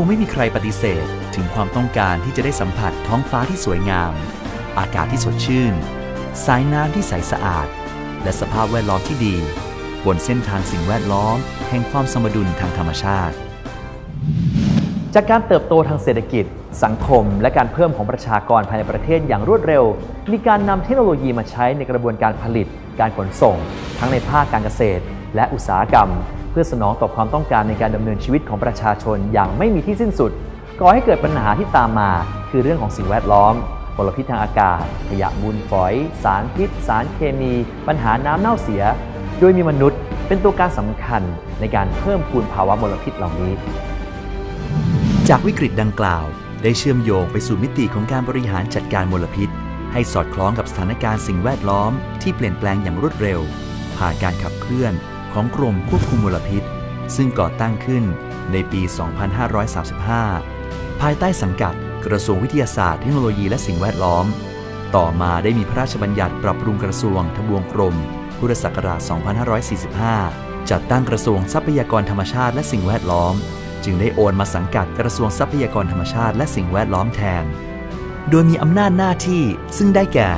งไม่มีใครปฏิเสธถึงความต้องการที่จะได้สัมผัสท้องฟ้าที่สวยงาม อากาศที่สดชื่น สายน้ำที่ใสสะอาด และสภาพแวดล้อมที่ดี บนเส้นทางสิ่งแวดล้อม แห่งความสมดุลทางธรรมชาติ จากการเติบโตทางเศรษฐกิจ สังคม และการเพิ่มของประชากรภายในประเทศอย่างรวดเร็ว มีการนำเทคโนโลยีมาใช้ในกระบวนการผลิต การขนส่ง ทั้งในภาคการเกษตร และอุตสาหกรรม พื่อสนองต่อความต้องการในการดำเนินชีวิตของประชาชนอย่างไม่มีที่สิ้นสุด ก่อให้เกิดปัญหาที่ตามมา คือเรื่องของสิ่งแวดล้อมมลพิษทางอากาศ ขยะมูลฝอย สารพิษ สารเคมี ปัญหาน้ำเน่าเสีย โดยมีมนุษย์เป็นตัวการสำคัญในการเพิ่มพูนภาวะมลพิษเหล่านี้ จากวิกฤตดังกล่าว ได้เชื่อมโยงไปสู่มิติของการบริหารจัดการมลพิษ ให้สอดคล้องกับสถานการณ์สิ่งแวดล้อมที่เปลี่ยนแปลงอย่างรวดเร็ว ผ่านการขับเคลื่อน ของกรมควบคุมมลพิษ ซึ่งก่อตั้งขึ้นในปี 2535 ภายใต้สังกัดกระทรวงวิทยาศาสตร์เทคโนโลยีและสิ่งแวดล้อม ต่อมาได้มีพระราชบัญญัติปรับปรุงกระทรวงทบวงกรม พุทธศักราช 2545 จัดตั้งกระทรวงทรัพยากรธรรมชาติและสิ่งแวดล้อม จึงได้โอนมาสังกัดกระทรวงทรัพยากรธรรมชาติและสิ่งแวดล้อมแทน โดยมีอำนาจหน้าที่ซึ่งได้แก่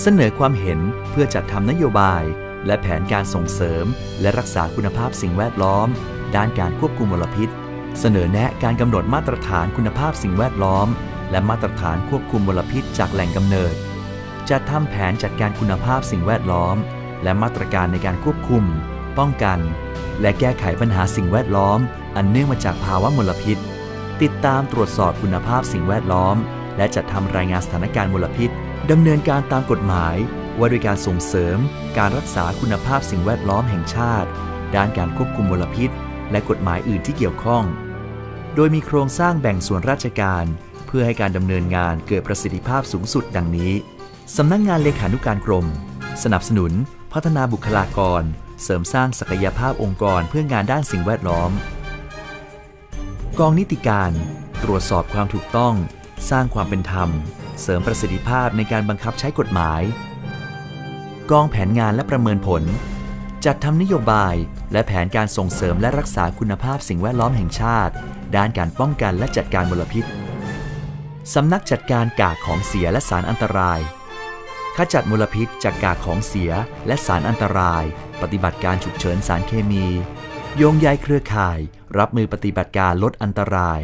เสนอความเห็นเพื่อจัดทำนโยบาย และแผนการส่งเสริม และรักษาคุณภาพสิ่งแวดล้อม ด้านการควบคุมมลพิษ เสนอแนะการกำหนดมาตรฐานคุณภาพสิ่งแวดล้อม และมาตรฐานควบคุมมลพิษจากแหล่งกำเนิดจัดทำแผนจัดการคุณภาพสิ่งแวดล้อม และมาตรการในการควบคุม ป้องกัน และแก้ไขปัญหาสิ่งแวดล้อม อันเนื่องมาจากภาวะมลพิษ ติดตามตรวจสอบคุณภาพสิ่งแวดล้อม และจัดทำรายงานสถานการณ์มลพิษดำเนินการตามกฎหมาย ว่าด้วยการส่งเสริมการรักษาคุณภาพสิ่งแวดล้อมแห่งชาติ ด้านการควบคุมมลพิษ และกฎหมายอื่นที่เกี่ยวข้อง โดยมีโครงสร้างแบ่งส่วนราชการ เพื่อให้การดำเนินงานเกิดประสิทธิภาพสูงสุดดังนี้สำนักงงานเลขานุการกรม สนับสนุน พัฒนาบุคลากร เสริมสร้างศักยภาพองค์กรเพื่องานด้านสิ่งแวดล้อม กองนิติการ ตรวจสอบความถูกต้อง สร้างความเป็นธรรม เสริมประสิทธิภาพในการบังคับใช้กฎหมาย กองแผนงานและประเมินผล จัดทำนโยบาย และแผนการส่งเสริมและรักษาคุณภาพสิ่งแวดล้อมแห่งชาติ ด้านการป้องกันและจัดการมลพิษสำนักจัดการกากของเสียและสารอันตรายขจัดมลพิษจากกากของเสียและสารอันตราย ปฏิบัติการฉุกเฉินสารเคมี โยงใยเครือข่าย รับมือปฏิบัติการลดอันตราย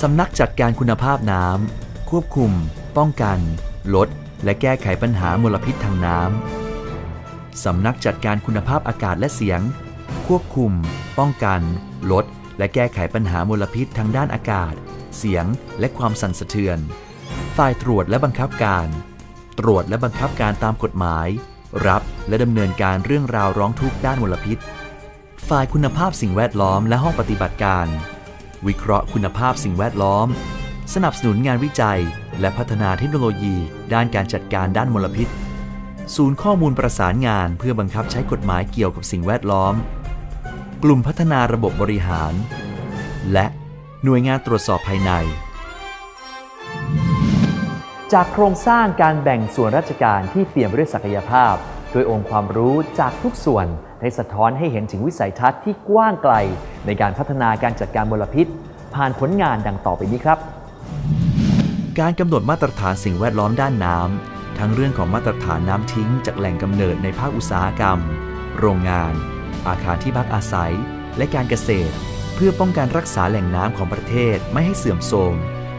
สำนักจัดการคุณภาพน้ำควบคุม ป้องกัน ลดและแก้ไขปัญหามลพิษทางน้ำ สำนักจัดการคุณภาพอากาศและเสียง ควบคุม ป้องกัน ลด และแก้ไขปัญหามลพิษทางด้านอากาศ เสียง และความสั่นสะเทือน ฝ่ายตรวจและบังคับการ ตรวจและบังคับการตามกฎหมาย รับและดำเนินการเรื่องราวร้องทุกข์ด้านมลพิษ ฝ่ายคุณภาพสิ่งแวดล้อมและห้องปฏิบัติการ วิเคราะห์คุณภาพสิ่งแวดล้อม สนับสนุนงานวิจัย และพัฒนาเทคโนโลยี ด้านการจัดการด้านมลพิษ ศูนย์ข้อมูลประสานงานเพื่อบังคับใช้กฎหมายเกี่ยวกับสิ่งแวดล้อม กลุ่มพัฒนาระบบบริหาร และหน่วยงานตรวจสอบภายใน จากโครงสร้างการแบ่งส่วนราชการที่เปลี่ยมไปด้วยศักยภาพ โดยองค์ความรู้จากทุกส่วนได้สะท้อนให้เห็นถึงวิสัยทัศน์ที่กว้างไกล ในการพัฒนาการจัดการมลพิษ ผ่านผลงานดังต่อไปนี้ครับ การกำหนดมาตรฐานสิ่งแวดล้อมด้านน้ำ ทั้งเรื่องของมาตรฐานน้ำทิ้งจากแหล่งกำเนิดในภาคอุตสาหกรรม โรงงาน อาคารที่พักอาศัย และการเกษตร เพื่อป้องกันรักษาแหล่งน้ำของประเทศไม่ให้เสื่อมโทรม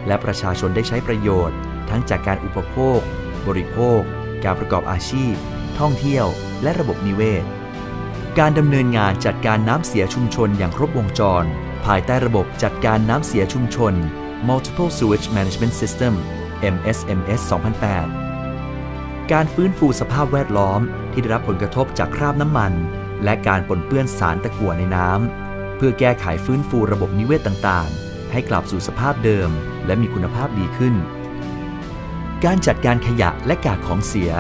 และประชาชนได้ใช้ประโยชน์ ทั้งจากการอุปโภค บริโภค การประกอบอาชีพ ท่องเที่ยว และระบบนิเวศ การดำเนินงานจัดการน้ำเสียชุมชนอย่างครบวงจร ภายใต้ระบบจัดการน้ำเสียชุมชน Multiple Sewage Management System MSMS 2008 การฟื้นฟูสภาพแวดล้อมที่ได้รับผลกระทบจากคราบน้ำมัน และการปนเปื้อนสารตะกั่วในน้ำ เพื่อแก้ไขฟื้นฟูระบบนิเวศต่างๆ ให้กลับสู่สภาพเดิม และมีคุณภาพดีขึ้น การจัดการขยะและกากของเสีย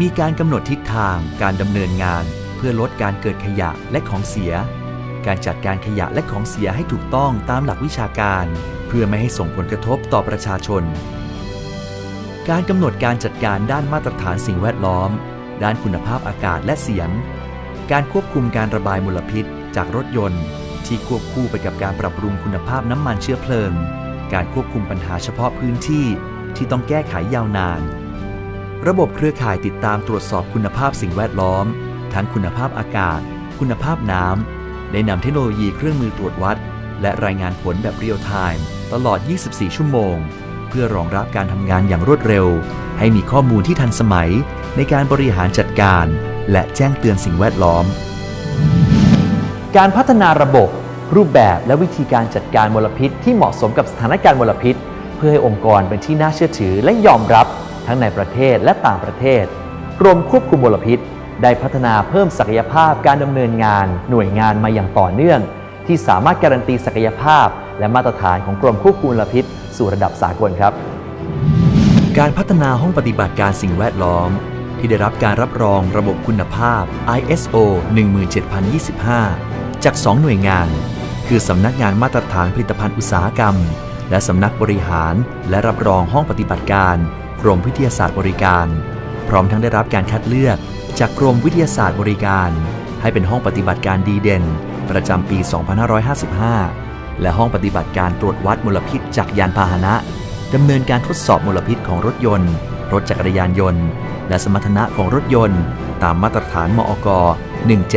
มีการกำหนดทิศทางการดำเนินงาน เพื่อลดการเกิดขยะและของเสีย การจัดการขยะและของเสียให้ถูกต้องตามหลักวิชาการ พื่อไม่ให้ส่งผลกระทบต่อประชาชน การกำหนดการจัดการด้านมาตรฐานสิ่งแวดล้อม ด้านคุณภาพอากาศและเสียง การควบคุมการระบายมลพิษจากรถยนต์ ที่ควบคู่ไปกับการปรับปรุงคุณภาพน้ำมันเชื้อเพลิง การควบคุมปัญหาเฉพาะพื้นที่ที่ต้องแก้ไขยาวนาน ระบบเครือข่ายติดตามตรวจสอบคุณภาพสิ่งแวดล้อม ทั้งคุณภาพอากาศ คุณภาพน้ำได้นำเทคโนโลยีเครื่องมือตรวจวัด และรายงานผลแบบเรียลไทม์ตลอด 24 ชั่วโมง เพื่อรองรับการทำงานอย่างรวดเร็ว ให้มีข้อมูลที่ทันสมัย ในการบริหารจัดการ และแจ้งเตือนสิ่งแวดล้อม การพัฒนาระบบ รูปแบบและวิธีการจัดการมลพิษ ที่เหมาะสมกับสถานการณ์มลพิษ เพื่อให้องค์กรเป็นที่น่าเชื่อถือและยอมรับ ทั้งในประเทศและต่างประเทศ กรมควบคุมมลพิษ ได้พัฒนาเพิ่มศักยภาพการดำเนินงาน หน่วยงานมาอย่างต่อเนื่อง ที่สามารถการันตีศักยภาพ และมาตรฐานของกรมควบคุมมลพิษ สู่ระดับสากลครับ การพัฒนาห้องปฏิบัติการสิ่งแวดล้อม ที่ได้รับการรับรองระบบคุณภาพ ISO 17025 จาก 2 หน่วยงาน คือสำนักงานมาตรฐานผลิตภัณฑ์อุตสาหกรรม และสำนักบริหาร และรับรองห้องปฏิบัติการกรมวิทยาศาสตร์บริการ พร้อมทั้งได้รับการคัดเลือก จากกรมวิทยาศาสตร์บริการ ให้เป็นห้องปฏิบัติการดีเด่น ประจำปี 2555 และห้องปฏิบัติการตรวจวัดมลพิษจากยานพาหนะดำเนินการทดสอบมลพิษของรถยนต์ รถจักรยานยนต์ และสมรรถนะของรถยนต์ ตามมาตรฐานมอก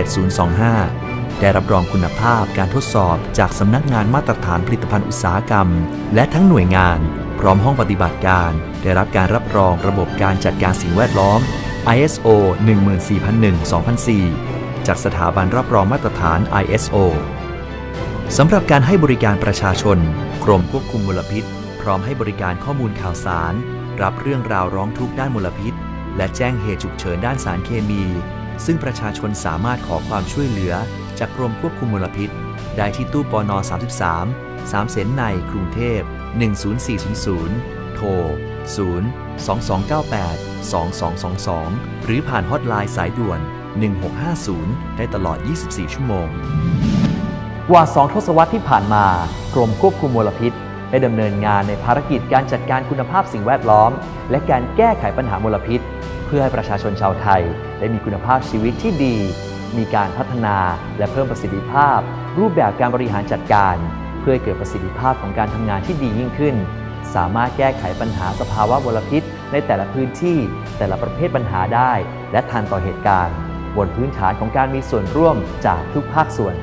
17025 ได้รับรองคุณภาพการทดสอบจากสำนักงานมาตรฐานผลิตภัณฑ์อุตสาหกรรม และทั้งหน่วยงาน พร้อมห้องปฏิบัติการ ได้รับการรับรองระบบการจัดการสิ่งแวดล้อม ISO 14001-2004 จากสถาบันรับรองมาตรฐาน ISO สำหรับการให้บริการประชาชน กรมควบคุมมลพิษ พร้อมให้บริการข้อมูลข่าวสาร รับเรื่องราวร้องทุกข์ด้านมลพิษ และแจ้งเหตุฉุกเฉินด้านสารเคมี ซึ่งประชาชนสามารถขอความช่วยเหลือ จากกรมควบคุมมลพิษ ได้ที่ตู้ปอน33 3 เสนในกรุงเทพ 10400 โทร 0 2298 2222 หรือผ่านฮอตไลน์สายด่วน 1650 ได้ตลอด 24 ชั่วโมง กว่า 2 ทศวรรษที่ผ่านมา กรมควบคุมมลพิษ ได้ดำเนินงานในภารกิจการจัดการคุณภาพสิ่งแวดล้อม และการแก้ไขปัญหามลพิษ เพื่อให้ประชาชนชาวไทย ได้มีคุณภาพชีวิตที่ดี มีการพัฒนาและเพิ่มประสิทธิภาพ รูปแบบการบริหารจัดการ เพื่อให้เกิดประสิทธิภาพของการทำงานที่ดียิ่งขึ้นสามารถแก้ไขปัญหาสภาวะมลพิษ ในแต่ละพื้นที่ แต่ละประเภทปัญหาได้ และทันต่อเหตุการณ์ บนพื้นฐานของการมีส่วนร่วมจากทุกภาคส่วน